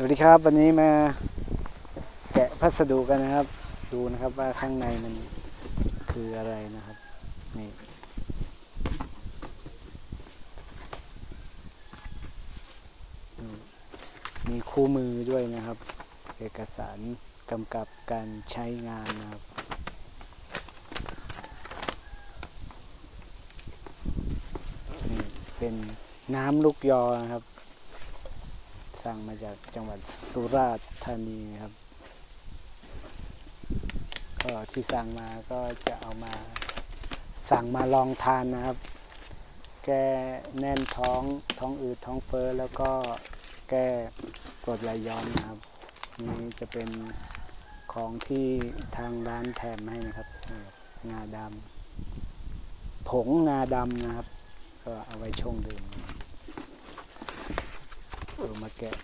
สวัสดีครับ วันนี้มาแกะพัสดุกันนะครับ ดูนะครับว่าข้างในมันคืออะไรนะครับนี่มมีคู่มือด้วยนะครับ เอกสารกำกับการใช้งานนะครับนี่เป็นน้ำลูกยอนะครับ สั่งมาจากจังหวัดสุราษฎร์ธานีครับ ก็ที่สั่งมาก็จะเอามาสั่งมาลองทานนะครับ แก้แน่นท้องท้องอืดท้องเฟ้อแล้วก็แก้กรดไหลย้อนนะครับนี่จะเป็นของที่ทางร้านแถมให้นะครับงาดำผงงาดำนะครับ ก็เอาไว้ชงดื่ม เรามาแกะ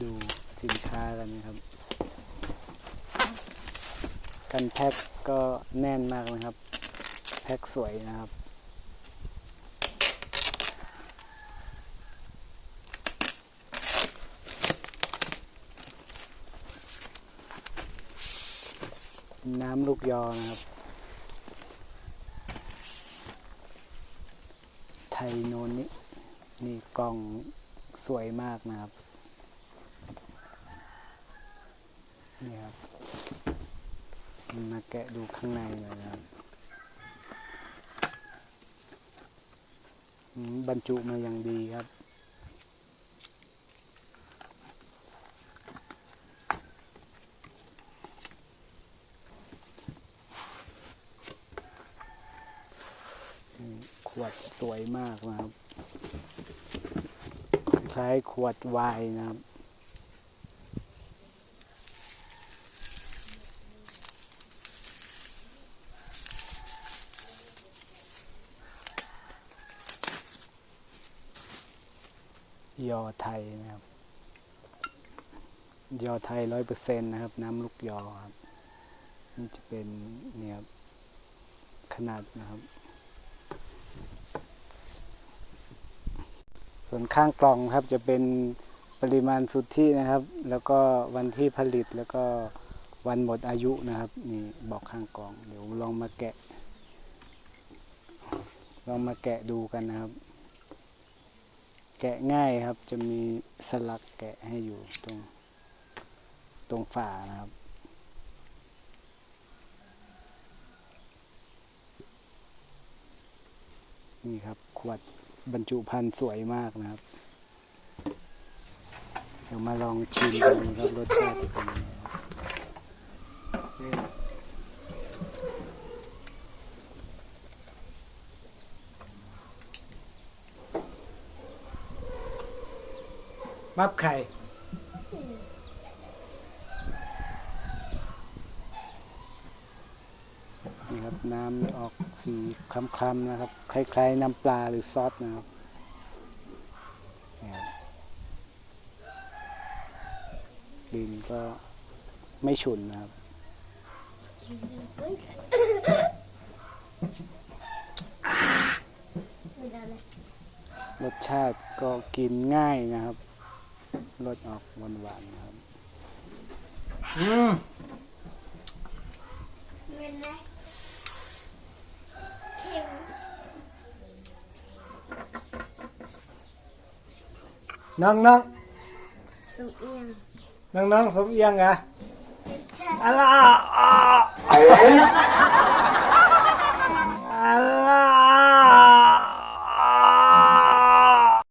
ดูสินค้ากันนะครับ กันแพ็คก็แน่นมากนะครับ แพ็คสวยนะครับน้ำลูกยอนะครับ ไทยโนนิ นี่กล่องสวยมากนะครับ นี่ครับ มาแกะดูข้างในเลยนะครับ บรรจุมาอย่างดีครับขวดสวยมากนะครับ คล้ายขวดไวน์นะครับ ยอไทยนะครับ ยอไทยร้อยเปอร์เซ็นต์นะครับ น้ำลูกยอครับ นี่จะเป็นเนี่ยครับขนาดนะครับ ส่วนข้างกล่องครับจะเป็นปริมาณสุทธินะครับ แล้วก็วันที่ผลิตแล้วก็วันหมดอายุนะครับนี่บอกข้างกล่องเดี๋ยวลองมาแกะ ลองมาแกะดูกันนะครับ แกะง่ายครับจะมีสลักแกะให้อยู่ตรงตรงฝานะครับนี่ครับขวด บรรจุภัณฑ์สวยมากนะครับ เดี๋ยวมาลองชิมดูนครับรสชาติเป็นยังไงบมับไข่นี่ครับน้ำออก สีคล้ำๆนะครับ คล้ายๆน้ำปลาหรือซอสนะครับนี่ครับกลิ่นก็ไม่ฉุนนะครับ รสชาติก็กินง่ายนะครับ รสออกหวานๆนะครับ อืม เป็นไหมเค็ม น้องน้องสุกเอียงน้องน้องสมเอียงเหรอะใช่อะไรอะ